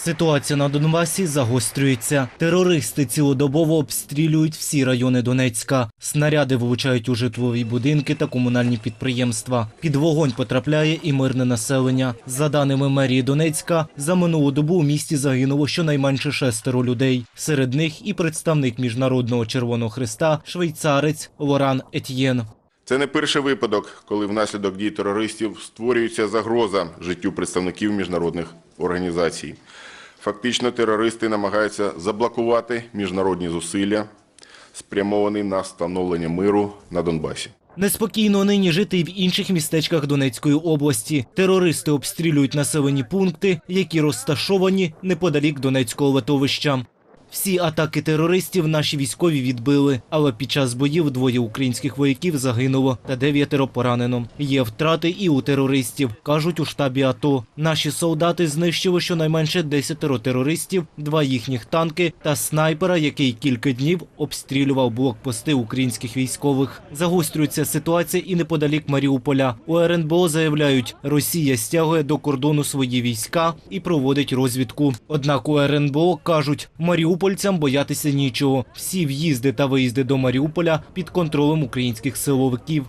Ситуація на Донбасі загострюється. Терористи цілодобово обстрілюють всі райони Донецька. Снаряди влучають у житлові будинки та комунальні підприємства. Під вогонь потрапляє і мирне населення. За даними мерії Донецька, за минулу добу у місті загинуло щонайменше шестеро людей. Серед них і представник Міжнародного Червоного Христа, швейцарець Лоран Етьєн. Це не перший випадок, коли внаслідок дій терористів створюється загроза життю представників міжнародних організацій. Фактично, терористи намагаються заблокувати міжнародні зусилля, спрямовані на встановлення миру на Донбасі. Неспокійно нині жити і в інших містечках Донецької області. Терористи обстрілюють населені пункти, які розташовані неподалік Донецького литовища. Всі атаки терористів наші військові відбили, але під час боїв двоє українських вояків загинуло та дев'ятеро поранено. Є втрати і у терористів, кажуть у штабі АТО. Наші солдати знищили щонайменше десятеро терористів, два їхніх танки та снайпера, який кілька днів обстрілював блокпости українських військових. Загострюється ситуація і неподалік Маріуполя. У РНБО заявляють, Росія стягує до кордону свої війська і проводить розвідку. Однак у РНБО кажуть, маріупольцям боятися нічого. Всі в'їзди та виїзди до Маріуполя під контролем українських силовиків.